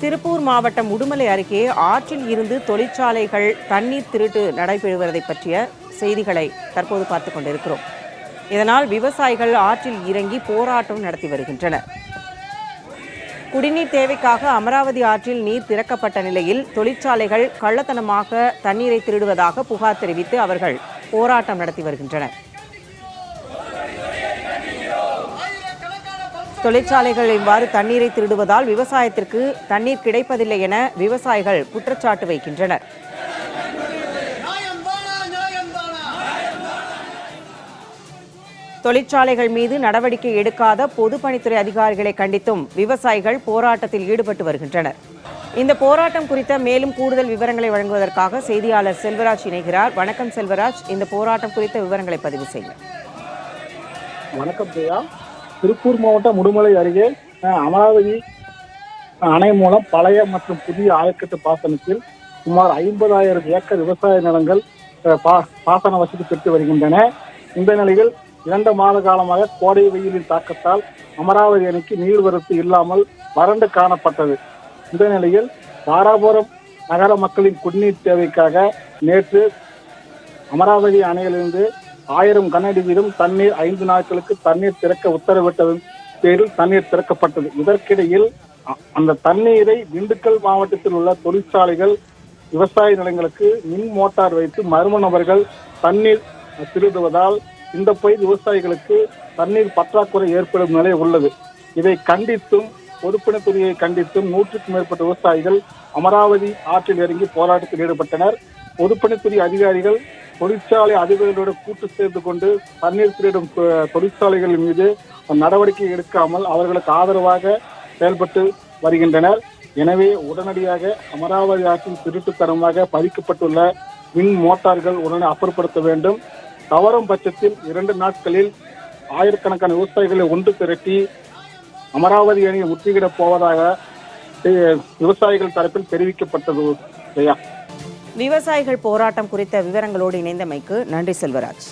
திருப்பூர் மாவட்டம் உடுமலை அருகே ஆற்றில் இருந்து தொழிற்சாலைகள் தண்ணீர் திருட்டு நடைபெறுவதை பற்றிய செய்திகளை தற்போது பார்த்து கொண்டிருக்கிறோம். இதனால் விவசாயிகள் ஆற்றில் இறங்கி போராட்டம் நடத்தி வருகின்றனர். குடிநீர் தேவைக்காக அமராவதி ஆற்றில் நீர் திறக்கப்பட்ட நிலையில் தொழிற்சாலைகள் கள்ளத்தனமாக தண்ணீரை திருடுவதாக புகார் தெரிவித்து அவர்கள் போராட்டம் நடத்தி வருகின்றனர். தொழிற்சாலைகள் இவ்வாறு தண்ணீரை திருடுவதால் விவசாயத்திற்கு தண்ணீர் கிடைப்பதில்லை என விவசாயிகள் குற்றச்சாட்டு வைக்கின்றனர். தொழிற்சாலைகள் மீது நடவடிக்கை எடுக்காத பொதுப்பணித்துறை அதிகாரிகளை கண்டித்தும் விவசாயிகள் போராட்டத்தில் ஈடுபட்டு வருகின்றனர். இந்த போராட்டம் குறித்த மேலும் கூடுதல் விவரங்களை வழங்குவதற்காக செய்தியாளர் செல்வராஜ் இணைகிறார். வணக்கம் செல்வராஜ். இந்த போராட்டம் குறித்த விவரங்களை பதிவு செய்ய வணக்கம் பிரியா. திருப்பூர் மாவட்டம் உடுமலை அருகே அமராவதி அணை மூலம் பழைய மற்றும் புதிய ஆயக்கட்டு பாசனத்தில் சுமார் ஐம்பதாயிரம் ஏக்கர் விவசாய நிலங்கள் பா- பாசன வசதி பெற்று வருகின்றன. இந்த நிலையில் இரண்டு மாத காலமாக கோடை வெயிலின் தாக்கத்தால் அமராவதி அணைக்கு நீர்வரத்து இல்லாமல் வறண்டு காணப்பட்டது. இந்த நிலையில் தாராபுரம் நகர மக்களின் குடிநீர் தேவைக்காக நேற்று அமராவதி அணையிலிருந்து ஆயிரம் கனஅடி வீதம் தண்ணீர் ஐந்து நாட்களுக்கு தண்ணீர் திறக்க உத்தரவிட்டதன் பேரில் தண்ணீர் திறக்கப்பட்டது. இதற்கிடையில் அந்த தண்ணீரை திண்டுக்கல் மாவட்டத்தில் உள்ள தொழிற்சாலைகள் விவசாய நிலங்களுக்கு மின் மோட்டார் வைத்து மர்ம நபர்கள் தண்ணீர் திருடுவதால் இந்த பயிர் விவசாயிகளுக்கு தண்ணீர் பற்றாக்குறை ஏற்படும் நிலை உள்ளது. இதை கண்டித்தும் பொதுப்பணித்துறையை கண்டித்தும் நூற்றுக்கும் மேற்பட்ட விவசாயிகள் அமராவதி ஆற்றில் இறங்கி போராட்டத்தில் ஈடுபட்டனர். பொதுப்பணித்துறை அதிகாரிகள் தொழிற்சாலை அதிபர்களோடு கூட்டு சேர்ந்து கொண்டு தண்ணீர் திருடும் தொழிற்சாலைகள் மீது நடவடிக்கை எடுக்காமல் அவர்களுக்கு ஆதரவாக செயல்பட்டு வருகின்றனர். எனவே உடனடியாக அமராவதி ஆற்றின் திருட்டுத்தனமாக பதிக்கப்பட்டுள்ள மின் மோட்டார்கள் உடனே அப்புறப்படுத்த வேண்டும். தவறும் பட்சத்தில் இரண்டு நாட்களில் ஆயிரக்கணக்கான விவசாயிகளை ஒன்று திரட்டி அமராவதி அணியை முற்றுகிடப் போவதாக விவசாயிகள் தரப்பில் தெரிவிக்கப்பட்டது ஜெயா விவசாயிகள் போராட்டம் குறித்த விவரங்களோடு இணைந்தமைக்கு நன்றி செல்வராஜ்.